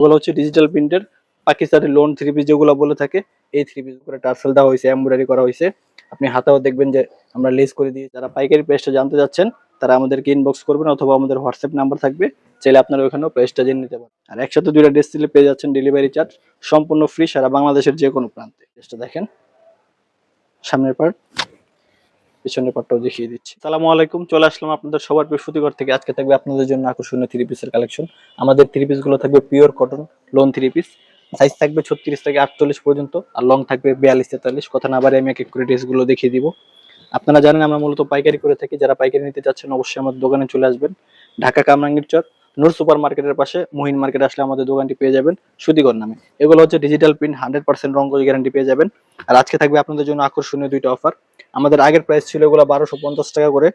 ওগুলো হচ্ছে ডিজিটাল প্রিন্টের পাকিস্তানি লোন থ্রি পিস যেগুলো বলে থাকে, এই থ্রি পিস করে টার্সেল দেওয়া হয়েছে এমব্রয়ডারি করা হয়েছে। আপনি হাতেও দেখবেন যে আমরা লেস করে দিয়ে যারা পাইকারি প্রাইসটা জানতে যাচ্ছেন তারা আমাদেরকে ইনবক্স করবেন অথবা আমাদের হোয়াটসঅ্যাপ নাম্বার থাকবে, চাইলে আপনারা ওখানেও প্রাইসটা জেনে নিতে পারেন। আর একসাথে দুইটা ড্রেস দিলে পেয়ে যাচ্ছেন ডেলিভারি চার্জ সম্পূর্ণ ফ্রি সারা বাংলাদেশের যে কোনো প্রান্তে ড্রেসটা দেখেন, সামনের পার্ট পিছনের পার্টটাও দেখিয়ে দিচ্ছি। সালামু আলাইকুম, চলে আসলাম আপনাদের সবার বৃহস্পতিবার থেকে। আজকে থাকবে আপনাদের জন্য আকর্ষণীয় থ্রি পিসের কালেকশন আমাদের থ্রি পিসগুলো থাকবে pure cotton lawn three piece size থাকবে ছত্রিশ থেকে আটচল্লিশ পর্যন্ত, আর লং থাকবে বিয়াল্লিশ তেতাল্লিশ। কথা না বারে আমি এক এক করে ড্রেসগুলো দেখিয়ে দিব। আপনারা জানেন আমরা মূলত পাইকারি করে থাকি। যারা পাইকারি নিতে চাচ্ছেন অবশ্যই আমাদের দোকানে চলে আসবেন। ঢাকা কামরাঙ্গীর চক, নূর সুপার মার্কেটের পাশে, মহিন মার্কেট আসলে আমাদের দোকানটি পেয়ে যাবেন সুদিগর নামে। এগুলো হচ্ছে ডিজিটাল প্রিন্ট হান্ড্রেড পার্সেন্ট রঙ গ্যারান্টি পেয়ে যাবেন। আর আজকে থাকবে আপনাদের জন্য আকর্ষণীয় দুইটা অফার আমাদের আগের প্রাইস ছিল এগুলো বারোশো পঞ্চাশ টাকা করে,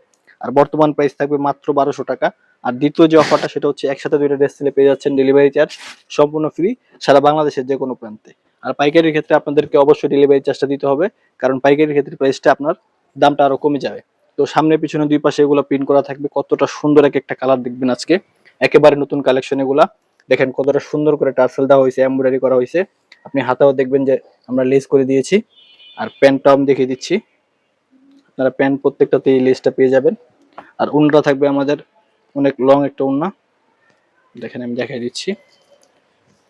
আর বর্তমান প্রাইস থাকবে মাত্র বারোশো টাকা। আর দ্বিতীয় যে অফারটা সেটা হচ্ছে একসাথে দুইটা ড্রেস দিলে পেয়ে যাচ্ছেন ডেলিভারি চার্জ সম্পূর্ণ ফ্রি সারা বাংলাদেশের যে কোনো প্রান্তে। আর পাইকারির ক্ষেত্রে আপনাদেরকে অবশ্যই ডেলিভারি চার্জটা দিতে হবে, কারণ পাইকারির ক্ষেত্রে প্রাইসটা আপনার দামটা আরও কমে যাবে। তো সামনে পিছনে দুই পাশে এগুলো প্রিন্ট করা থাকবে, কতটা সুন্দর এক একটা কালার দেখবেন আজকে। একেবারে নতুন কালেকশন এগুলা। দেখেন কতটা সুন্দর করে টার্সেল দেওয়া হয়েছে এমব্রয়ডারি করা হয়েছে। আপনি হাতেও দেখবেন যে আমরা লেস করে দিয়েছি, আর প্যান্টটাও আমি দেখিয়ে দিচ্ছি। আপনারা প্যান্ট প্রত্যেকটাতে এই লেসটা পেয়ে যাবেন। আর উন্নটা থাকবে আমাদের অনেক লং একটা উন্না। দেখেন, আমি দেখাই দিচ্ছি।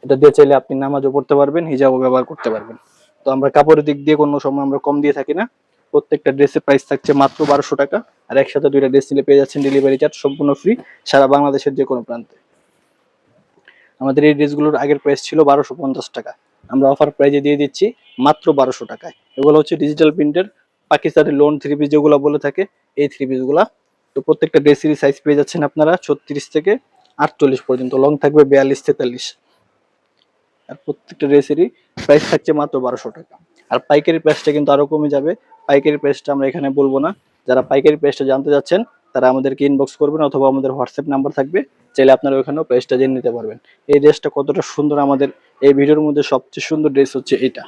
এটা দিয়ে চাইলে আপনি নামাজও পড়তে পারবেন, হিজাবও ব্যবহার করতে পারবেন। তো আমরা কাপড়ের দিক দিয়ে কোনো সময় আমরা কম দিয়ে থাকি না। প্রত্যেকটা ড্রেসের প্রাইস থাকছে মাত্র বারোশো টাকা। আর একসাথে দুইটা ড্রেস নিলে পেয়ে যাচ্ছেন ডেলিভারি চার্জ সম্পূর্ণ ফ্রি সারা বাংলাদেশের যে কোনো প্রান্তে। আমাদের এই ড্রেসগুলোর আগের প্রাইস ছিল বারোশো পঞ্চাশ টাকা। আমরা অফার প্রাইজে দিয়ে দিচ্ছি মাত্র বারোশো টাকায়। এগুলো হচ্ছে ডিজিটাল প্রিন্টের পাকিস্তানি লোন থ্রি পিস যেগুলো বলে থাকে, এই থ্রি পিসগুলা তো প্রত্যেকটা ড্রেসেরই সাইজ পেয়ে যাচ্ছেন আপনারা ছত্রিশ থেকে আটচল্লিশ পর্যন্ত লং থাকবে বিয়াল্লিশ, তেতাল্লিশ। আর প্রত্যেকটা ড্রেসেরই প্রাইস থাকছে মাত্র বারোশো টাকা। আর পাইকারি প্রাইসটা কিন্তু আরও কমে যাবে। পাইকারি প্রাইসটা আমরা এখানে বলব না। যারা পাইকারি প্রাইসটা জানতে যাচ্ছেন, তারা আমাদেরকে ইনবক্স করবেন অথবা আমাদের হোয়াটসঅ্যাপ নাম্বার থাকবে। চাইলে আপনারা ওখানেও প্রাইসটা জেনে নিতে পারবেন। এই ড্রেসটা কতটা সুন্দর আমাদের, এই ভিডিওর মধ্যে সবচেয়ে সুন্দর ড্রেস হচ্ছে এটা।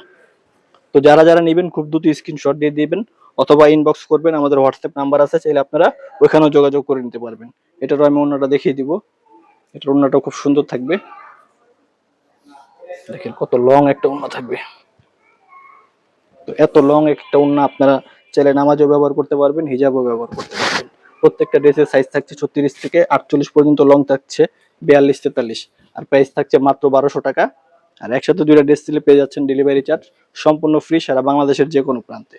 তো যারা যারা নেবেন, খুব দ্রুত স্ক্রিনশট দিয়ে দিবেন অথবা ইনবক্স করবেন, আমাদের হোয়াটসঅ্যাপ নাম্বার আছে, চাইলে আপনারা ওইখানেও যোগাযোগ করে নিতে পারবেন। এটারও আমি অন্যটা দেখিয়ে দিব। এটার অন্যটা খুব সুন্দর থাকবে। দেখেন কত লং একটা ওন্না থাকবে। তো এত লং একটা ওন্না আপনারা চাইলে নামাজও ব্যবহার করতে পারবেন, হিজাবও ব্যবহার করতে পারবেন। প্রত্যেকটা ড্রেসের সাইজ থাকছে ছত্রিশ থেকে আটচল্লিশ পর্যন্ত লং থাকছে, বিয়াল্লিশ তেতাল্লিশ। আর প্রাইস থাকছে মাত্র বারোশো টাকা। আর একসাথে দুইটা ড্রেস দিলে পেয়ে যাচ্ছেন ডেলিভারি চার্জ সম্পূর্ণ ফ্রি সারা বাংলাদেশের যে কোনো প্রান্তে।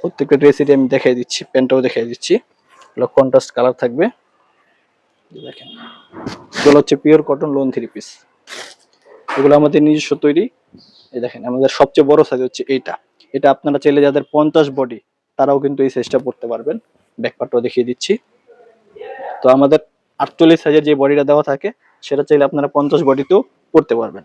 প্রত্যেকটা ড্রেসেরই আমি দেখাই দিচ্ছি, প্যান্টটাও দেখাই দিচ্ছি। এগুলো কন্ট্রাস্ট কালার থাকবে। দেখেন, এগুলো হচ্ছে pure cotton lawn three piece এগুলো আমাদের নিজস্ব তৈরি। এই দেখেন, আমাদের সবচেয়ে বড় সাইজ হচ্ছে এইটা। এটা আপনারা চাইলে যাদের পঞ্চাশ বডি তারাও কিন্তু এই সাইজটা পড়তে পারবেন। ব্যাকপার্টটাও দেখিয়ে দিচ্ছি। তো আমাদের আটচল্লিশ সাইজের যে বডিটা দেওয়া থাকে সেটা চাইলে আপনারা পঞ্চাশ বডিতেও পড়তে পারবেন।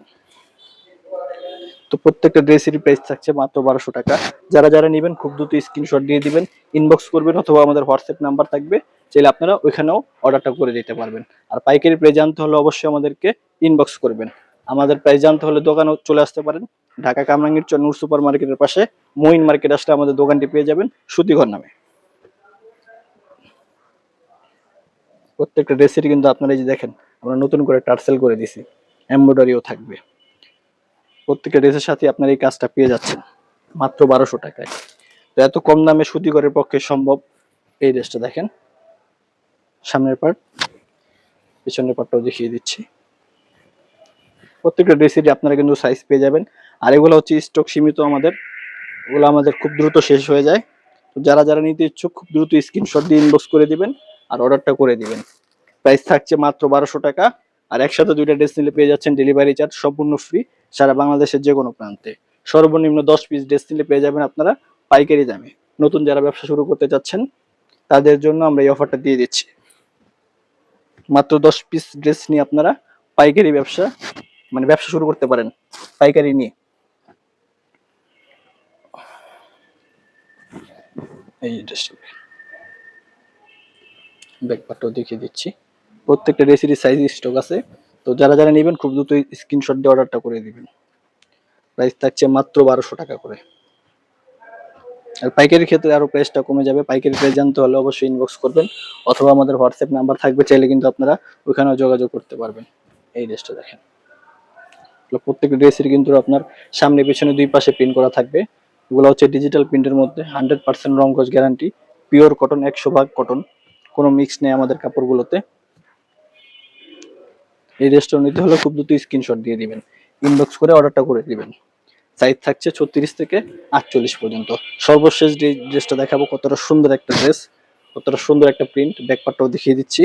তো প্রত্যেকটা ড্রেসেরই প্রাইস থাকছে মাত্র বারোশো টাকা। যারা যারা নেবেন, খুব দ্রুত স্ক্রিনশট দিয়ে দিবেন ইনবক্স করবেন অথবা আমাদের হোয়াটসঅ্যাপ নাম্বার থাকবে, চাইলে আপনারা ওইখানেও অর্ডারটা করে দিতে পারবেন। আর পাইকারি প্রাইস জানতে হলে অবশ্যই আমাদেরকে ইনবক্স করবেন। আমাদের প্রাইস জানতে হলে দোকানেও চলে আসতে পারেন। ঢাকা কামরাঙ্গীর চর নূর সুপার মার্কেটের পাশে মহিন মার্কেট আসলে আমাদের দোকানটি পেয়ে যাবেন সুতিঘর নামে। প্রত্যেকটা ড্রেসেরই কিন্তু আপনারা এই যে দেখেন আমরা নতুন করে টার্সেল করে দিছি। এমব্রয়ডারিও থাকবে। প্রত্যেকটা ড্রেসের সাথে আপনার এই কাজটা পেয়ে যাচ্ছেন। মাত্র বারোশো টাকায়। তো এত কম দামে সুতিঘরের পক্ষে সম্ভব এই ড্রেসটা দেখেন। সামনের পার্ট, পিছনের পার্টটাও দেখিয়ে দিচ্ছি। প্রত্যেকটা ড্রেসেরই আপনারা কিন্তু সাইজ পেয়ে যাবেন। আর এগুলো হচ্ছে স্টক সীমিত আমাদের। ওগুলো আমাদের খুব দ্রুত শেষ হয়ে যায়। তো যারা যারা নিতে ইচ্ছুক, খুব দ্রুত স্ক্রিনশট দিয়ে ইনবক্স করে দিবেন আর অর্ডারটা করে দিবেন। প্রাইস থাকছে মাত্র বারোশো টাকা। আর একসাথে দুইটা ড্রেস নিলে পেয়ে যাচ্ছেন ডেলিভারি চার্জ সম্পূর্ণ ফ্রি সারা বাংলাদেশের যে কোনো প্রান্তে। সর্বনিম্ন দশ পিস ড্রেস নিলে পেয়ে যাবেন আপনারা পাইকারি দামে। নতুন যারা ব্যবসা শুরু করতে চাচ্ছেন, তাদের জন্য আমরা এই অফারটা দিয়ে দিচ্ছি। মাত্র দশ পিস ড্রেস নিয়ে আপনারা পাইকারি ব্যবসা মানে ব্যবসা শুরু করতে পারেন, পাইকারি নিয়ে। এই ড্রেসটা ব্যাকপারটাও দেখিয়ে দিচ্ছি। প্রত্যেকটা ড্রেসেরই সাইজ স্টক আছে। তো যারা যারা নেবেন, খুব দ্রুত স্ক্রিনশট দিয়ে অর্ডারটা করে দিবেন। প্রাইস থাকছে মাত্র বারোশো টাকা করে। আর পাইকারির ক্ষেত্রে আরও প্রাইসটা কমে যাবে। পাইকারি প্রাইস জানতে হলে অবশ্যই ইনবক্স করবেন, অথবা আমাদের হোয়াটসঅ্যাপ নাম্বার থাকবে, চাইলে কিন্তু আপনারা ওখানেও যোগাযোগ করতে পারবেন। এই ড্রেসটা দেখেন। এগুলো প্রত্যেকটা ড্রেসের কিন্তু আপনার সামনে পিছনে দুই পাশে প্রিন্ট করা থাকবে। এগুলো হচ্ছে ডিজিটাল প্রিন্টের মধ্যে হান্ড্রেড পার্সেন্ট রঙ্গজ গ্যারান্টি পিওর কটন একশো ভাগ কটন কোনো মিক্স নেই আমাদের কাপড়গুলোতে। এই ড্রেসটা নিতে হলে খুব দ্রুত স্ক্রিনশট দিয়ে দিবেন। ইনবক্স করে অর্ডারটা করে দিবেন। সাইজ থাকছে ছত্রিশ থেকে আটচল্লিশ পর্যন্ত। সর্বশেষ যে ড্রেসটা দেখাবো, কতটা সুন্দর একটা ড্রেস কতটা সুন্দর একটা প্রিন্ট ব্যাকপারটাও দেখিয়ে দিচ্ছি।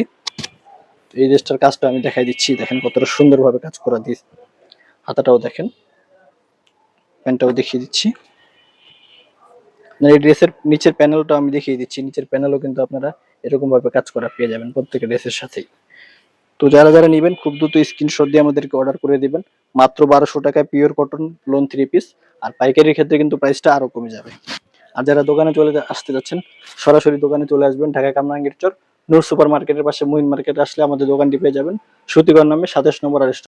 এই ড্রেসটার কাজটা আমি দেখাই দিচ্ছি। দেখেন কতটা সুন্দরভাবে কাজ করা দিস। হাতাটাও দেখেন। প্যান্টটাও দেখিয়ে দিচ্ছি। এই ড্রেসের নিচের প্যানেলটা আমি দেখিয়ে দিচ্ছি। নিচের প্যানেলও কিন্তু আপনারা এরকম ভাবে কাজ করা পেয়ে যাবেন প্রত্যেকটা ড্রেসের সাথেই। তো যারা যারা নেবেন, খুব দ্রুত স্ক্রিনশট দিয়ে আমাদেরকে অর্ডার করে দিবেন। মাত্র বারোশো টাকায় pure cotton lawn three piece আর পাইকারির ক্ষেত্রে কিন্তু প্রাইসটা আরও কমে যাবে। আর যারা দোকানে চলে আসতে যাচ্ছেন, সরাসরি দোকানে চলে আসবেন ঢাকা কামরাঙ্গীর চর। নূর সুপার মার্কেটের পাশে মহিন মার্কেটে আসলে আমাদের দোকানটি পেয়ে যাবেন। সুতিগর নামে সাতাশ নম্বর আর